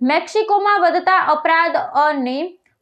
મેક્સિકોમાં વધતા અપરાધ અને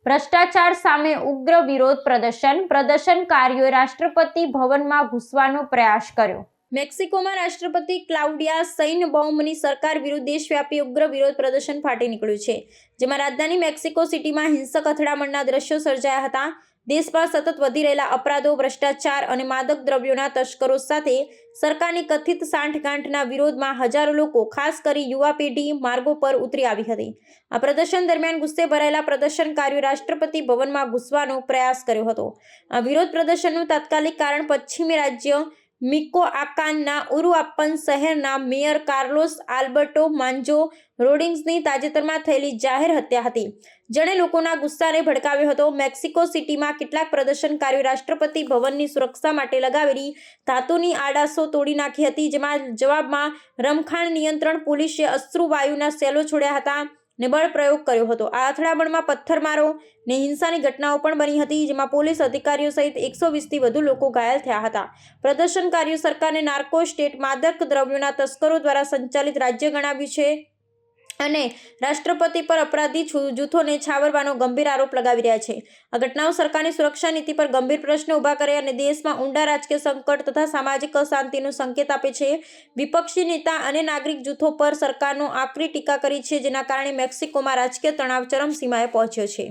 ભ્રષ્ટાચાર સામે ઉગ્ર વિરોધ પ્રદર્શન. પ્રદર્શનકારીઓએ રાષ્ટ્રપતિ ભવનમાં ઘૂસવાનો પ્રયાસ કર્યો. મેક્સિકોમાં રાષ્ટ્રપતિ ક્લાઉડિયા સૈનબોમની સરકાર વિરુદ્ધ દેશવ્યાપી ઉગ્ર વિરોધ પ્રદર્શન ફાટી નીકળ્યું છે, જેમાં રાજધાની મેક્સિકો સિટીમાં હિંસક અથડામણના દ્રશ્યો સર્જાયા હતા. દેશમાં સતત વધી રહેલા અપરાધો, ભ્રષ્ટાચાર અને માદક દ્રવ્યોના તસ્કરો સાથે સરકારની કથિત સાંઠગાંઠના વિરોધમાં હજારો લોકો, ખાસ કરી યુવા પેઢી, માર્ગો પર ઉતરી આવી હતી. આ પ્રદર્શન દરમિયાન ગુસ્સે ભરાયેલા પ્રદર્શનકારીઓ રાષ્ટ્રપતિ ભવનમાં ઘૂસવાનો પ્રયાસ કર્યો હતો. આ વિરોધ પ્રદર્શનનું તાત્કાલિક કારણ પશ્ચિમી રાજ્ય મિકો આકાનના ઉરુઆપ્પન શહેરના મેયર કાર્લોસ આલ્બર્ટો માંજો રોડિંગ્સની તાજેતરમાં થયેલી જાહેર હત્યા હતી. જેણે લોકોના ગુસ્સાને ભડકાવ્યો હતો. મેક્સિકો સિટીમાં કેટલાક પ્રદર્શનકારીઓ રાષ્ટ્રપતિ ભવનની સુરક્ષા માટે લગાવેલી ધાતુની આડાસો તોડી નાખી હતી, જેમાં જવાબમાં રમખાણ નિયંત્રણ, પોલીસે અશ્રુવાયુના સેલો છોડ્યા હતા. ને બળ પ્રયોગ કર્યો હતો. આ અથડામણમાં પથ્થરમારો ને હિંસાની ઘટનાઓ પણ બની હતી, જેમાં પોલીસ અધિકારીઓ સહિત એકસો વીસથી વધુ લોકો ઘાયલ થયા હતા. પ્રદર્શનકારીઓ સરકારને નાર્કો સ્ટેટ માદક દ્રવ્યોના તસ્કરો દ્વારા સંચાલિત રાજ્ય ગણાવ્યું છે. અને રાષ્ટ્રપતિ પર અપરાધી જૂથોને છાવરવાનો ગંભીર આરોપ લગાવી રહ્યા છે. આ ઘટનાઓ સરકારની સુરક્ષા નીતિ પર ગંભીર પ્રશ્ન ઊભા કરે અને દેશમાં ઊંડા રાજકીય સંકટ તથા સામાજિક અશાંતિનો સંકેત આપે છે. વિપક્ષી નેતા અને નાગરિક જૂથો પર સરકારનો આકરી ટીકા કરી છે, જેના કારણે મેક્સિકોમાં રાજકીય તણાવ ચરમસીમાએ પહોંચ્યો છે.